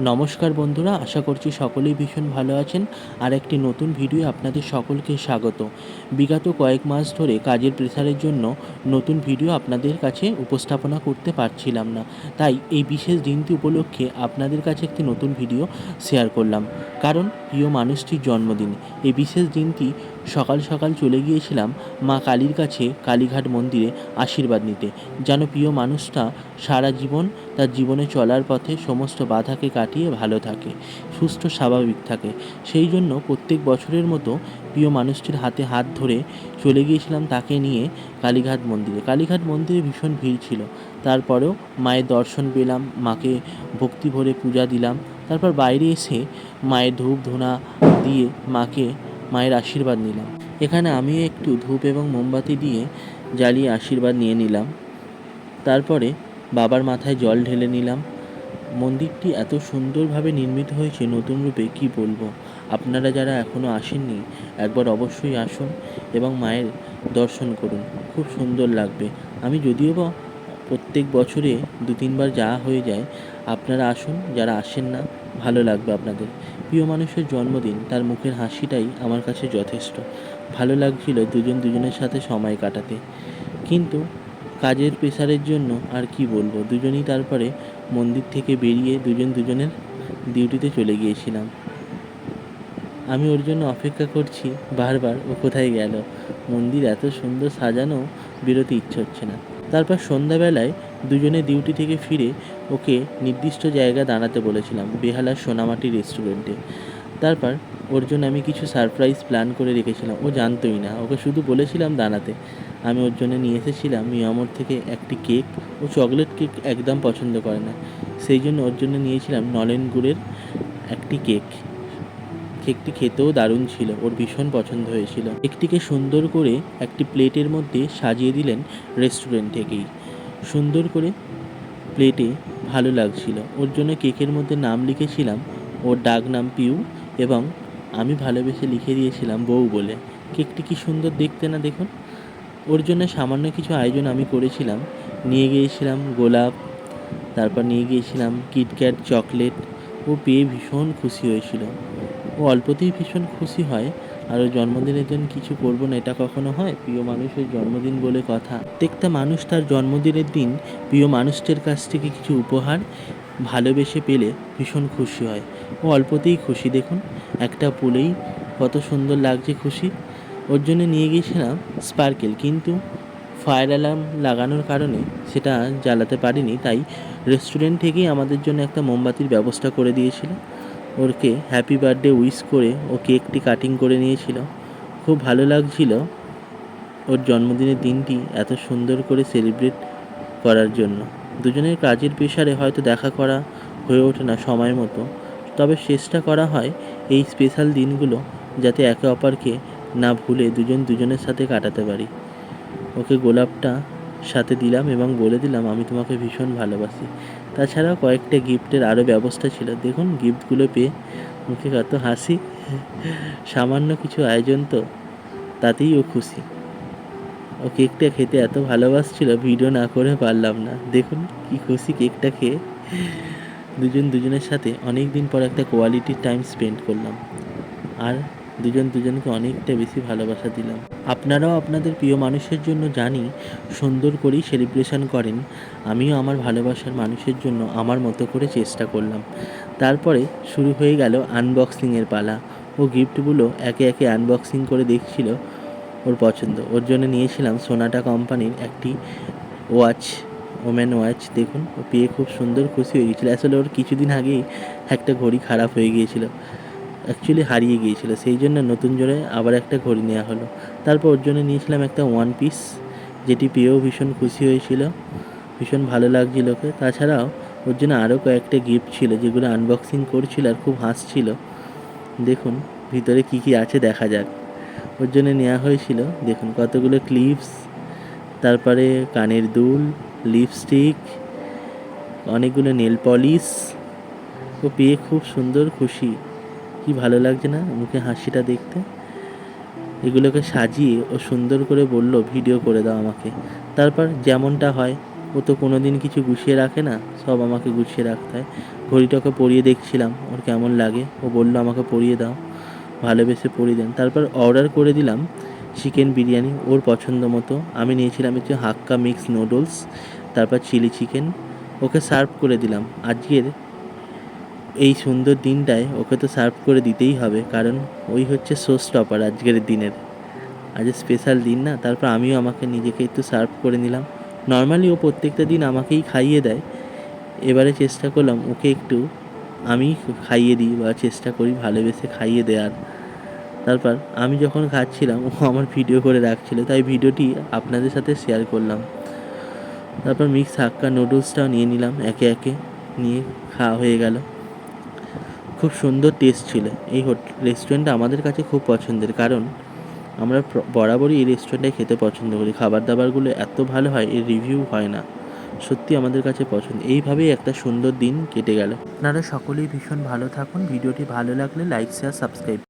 নমস্কার বন্ধুরা, আশা করছি সকলেই ভীষণ ভালো আছেন। আর একটি নতুন ভিডিও আপনাদের সকলকে স্বাগত। বিগত কয়েক মাস ধরে কাজের প্রেসারের জন্য নতুন ভিডিও আপনাদের কাছে উপস্থাপনা করতে পারছিলাম না। তাই এই বিশেষ দিনটি উপলক্ষে আপনাদের কাছে একটি নতুন ভিডিও শেয়ার করলাম। কারণ প্রিয় মানুষটির জন্মদিন। এই বিশেষ দিনটি সকাল সকাল চলে গিয়েছিলাম মা কালীর কাছে কালীঘাট মন্দিরে আশীর্বাদ নিতে। যেন প্রিয় মানুষটা সারা জীবন তার জীবনে চলার পথে সমস্ত বাধাকে কাটিয়ে ভালো থাকে, সুস্থ, স্বাভাবিক থাকে। সেই জন্য প্রত্যেক বছরের মতো প্রিয় মানুষটির হাতে হাত ধরে চলে গিয়েছিলাম তাকে নিয়ে কালীঘাট মন্দিরে। কালীঘাট মন্দিরে ভীষণ ভিড় ছিল। তারপরেও মায়ের দর্শন পেলাম, মাকে ভক্তি ভরে পূজা দিলাম। তারপর বাইরে এসে মায়ের ধূপ ধুনা দিয়ে মাকে মায়ের আশীর্বাদ নিলাম। এখানে আমিও একটু ধূপ এবং মোমবাতি দিয়ে জ্বালিয়ে আশীর্বাদ নিয়ে নিলাম। তারপরে বাবার মাথায় জল ঢেলে নিলাম। মন্দিরটি এত সুন্দরভাবে নির্মিত হয়েছে, নতুন রূপে কি বলব? আপনারা যারা এখনও আসেননি, একবার অবশ্যই আসুন এবং মায়ের দর্শন করুন। খুব সুন্দর লাগবে। আমি যদিও বা প্রত্যেক বছরে দু তিনবার যাওয়া হয়ে যায় আপনারা আসুন, যারা আসেন না, ভালো লাগবে আপনাদের। প্রিয় মানুষের জন্মদিন, তার মুখের হাসিটাই আমার কাছে যথেষ্ট। ভালো লাগছিল দুজন দুজনের সাথে সময় কাটাতে। কিন্তু কাজের প্রেশারের জন্য আর কি বলব, দুজনেই তারপরে মন্দির থেকে বেরিয়ে দুজন দুজনের ডিউটিতে চলে গিয়েছিলাম। আমি ওর জন্য অপেক্ষা করছি, বারবার, ও কোথায় গেল? মন্দির এত সুন্দর সাজানো, বিরতি ইচ্ছে হচ্ছে না। তারপর সন্ধ্যাবেলায় দুজনে ডিউটি থেকে ফিরে ওকে নির্দিষ্ট জায়গায় দাঁড়াতে বলেছিলাম বেহালার সোনামাটি রেস্টুরেন্টে তারপর ওর জন্য আমি কিছু সারপ্রাইজ প্ল্যান করে রেখেছিলাম। ও জানতোই না, ওকে শুধু বলেছিলাম দাঁড়াতে। আমি ওর জন্য নিয়ে এসেছিলাম, মিয়ামোর থেকে একটি কেক ও চকলেট কেক একদম পছন্দ করে না। সেই জন্য ওর জন্য নিয়েছিলাম নলেন গুড়ের একটি কেক কেকটি খেতেও দারুণ ছিল, ওর ভীষণ পছন্দ হয়েছিল। কেকটিকে সুন্দর করে একটি প্লেটের মধ্যে সাজিয়ে দিলেন রেস্টুরেন্ট থেকেই। সুন্দর করে প্লেটে ভালো লাগছিল। ওর জন্য কেকের মধ্যে নাম লিখেছিলাম, ওর ডাক নাম পিউ এবং আমি ভালোবেসে লিখে দিয়েছিলাম বউ বলে। কেকটি কি সুন্দর দেখতে না দেখুন? ওর জন্য সামান্য কিছু আয়োজন আমি করেছিলাম। নিয়ে গিয়েছিলাম গোলাপ, তারপর নিয়ে গিয়েছিলাম কিটক্যাট চকলেট ও পেয়ে ভীষণ খুশি হয়েছিল। ও অল্পতেই ভীষণ খুশি হয়। আর ওর জন্মদিনের জন্য কিছু করব না, এটা কখনো হয়? প্রিয় মানুষের জন্মদিন বলে কথা। প্রত্যেকটা মানুষ তার জন্মদিনের দিন প্রিয় মানুষটির কাছ থেকে কিছু উপহার ভালোবেসে পেলে ভীষণ খুশি হয়। ও অল্পতেই খুশি, দেখুন। একটা পুলেই কত সুন্দর লাগছে খুশি। ওর জন্য নিয়ে গিয়েছিলাম স্পার্কেল, কিন্তু ফায়ার অ্যালার্ম লাগানোর কারণে সেটা জ্বালাতে পারিনি, তাই রেস্টুরেন্ট থেকেই আমাদের জন্য একটা মোমবাতির ব্যবস্থা করে দিয়েছিল। ওরকে হ্যাপি বার্থডে উইশ করে ও কেকটি কাটিং করে নিয়েছিল। খুব ভালো লাগছিল ওর জন্মদিনের দিনটি এত সুন্দর করে সেলিব্রেট করার জন্য। দুজনের কাজের পেশারে হয়তো দেখা করা হয়ে ওঠে না সময় মতো। তবে চেষ্টা করা হয় এই স্পেশাল দিনগুলো যাতে একে অপরকে না ভুলে দুজন দুজনের সাথে কাটাতে পারি। ওকে গোলাপটা সাথে দিলাম এবং বলে দিলাম, আমি তোমাকে ভীষণ ভালোবাসি। তাছাড়াও কয়েকটা গিফটের আরও ব্যবস্থা ছিল। দেখুন, গিফটগুলো পেয়ে মুখে কত হাসি। সামান্য কিছু আয়োজন তো, তাতেই ও খুশি। ও কেকটা খেতে এত ভালোবাসছিল, ভিডিও না করে পারলাম না। দেখুন, কি খুশি কেকটা খেয়ে। দুজন দুজনের সাথে অনেক দিন পর একটা কোয়ালিটি টাইম স্পেন্ড করলাম। আর দুজন দুজনকে অনেকটা বেশি ভালোবাসা দিলাম। আপনারাও আপনাদের প্রিয় মানুষের জন্য জানি, সুন্দর করেই সেলিব্রেশন করেন। আমিও আমার ভালোবাসার মানুষের জন্য আমার মতো করে চেষ্টা করলাম। তারপরে শুরু হয়ে গেল আনবক্সিংয়ের পালা। ও গিফটগুলো একে একে আনবক্সিং করে দেখছিল ওর পছন্দ। ওর জন্য নিয়েছিলাম সোনাটা কোম্পানির একটি ওয়াচ ওম্যান ওয়াচ দেখুন, ও পেয়ে খুব সুন্দর খুশি হয়ে গিয়েছিল আসলে ওর কিছুদিন আগেই একটা ঘড়ি খারাপ হয়ে গিয়েছিল। অ্যাকচুয়ালি হারিয়ে গিয়েছিল। সেই জন্য নতুন জোরে আবার একটা ঘড়ি নেওয়া হলো। তারপর ওর জন্য নিয়েছিলাম একটা ওয়ান পিস যেটি পেয়েও ভীষণ খুশি হয়েছিল। ভীষণ ভালো লাগছিল ওকে। তাছাড়াও ওর জন্য আরও কয়েকটা গিফট ছিল, যেগুলো আনবক্সিং করছিল আর খুব হাসছিল। দেখুন, ভিতরে কি কি আছে দেখা যাক। ওর জন্য নেওয়া হয়েছিল, দেখুন কতগুলো ক্লিপস তারপরে কানের দুল লিপস্টিক অনেকগুলো নেল পলিশ ও পেয়ে খুব সুন্দর খুশি। কি ভালো লাগছে না মুখে হাসিটা দেখতে? এগুলোকে সাজিয়ে ও সুন্দর করে বলল, ভিডিও করে দাও আমাকে। তারপর, যেমনটা হয়, ও তো কোনো দিন কিছু গুছিয়ে রাখে না, সব আমাকে গুছিয়ে রাখতে হয়। ঘড়িটাকে পরিয়ে দেখছিলাম, ওর কেমন লাগে? ও বলল, আমাকে পরিয়ে দাও। ভালোবেসে পরিয়ে দেন। তারপর অর্ডার করে দিলাম, চিকেন বিরিয়ানি, ওর পছন্দ মতো। আমি নিয়েছিলাম হচ্ছে হাক্কা মিক্স নুডলস, তারপর চিলি চিকেন। ওকে সার্ভ করে দিলাম। আজকের এই সুন্দর দিনটায় ওকে তো সার্ভ করে দিতেই হবে, কারণ ওই হচ্ছে শো স্টপার আজকের দিনের। আজ স্পেশাল দিন না, তারপর আমিও আমাকে নিজেকে একটু সার্ভ করে নিলাম। নর্মালি ও প্রত্যেকটা দিন আমাকেই খাইয়ে দেয়। এবারে চেষ্টা করলাম ওকে একটু, আমি খাইয়ে দিই বা চেষ্টা করি ভালোবেসে খাইয়ে দেওয়ার। তারপর আমি যখন খাচ্ছিলাম, ও আমার ভিডিও করে রাখছিল, তাই ভিডিওটি আপনাদের সাথে শেয়ার করলাম। তারপর মিক্স হাক্কা নুডলসটাও নিয়ে নিলাম, একে একে নিয়ে খাওয়া হয়ে গেল। খুব সুন্দর টেস্ট ছিল। এই রেস্টুরেন্টটা আমাদের কাছে খুব পছন্দের, কারণ আমরা বরাবরই এই রেস্টুরেন্টে খেতে পছন্দ করি। খাবার দাবারগুলো এত ভালো হয়, এর রিভিউ হয় না। সত্যি আমাদের কাছে পছন্দ। এইভাবেই একটা সুন্দর দিন কেটে গেল। আপনারা সকলেই ভীষণ ভালো থাকুন। ভিডিওটি ভালো লাগলে লাইক শেয়ার সাবস্ক্রাইব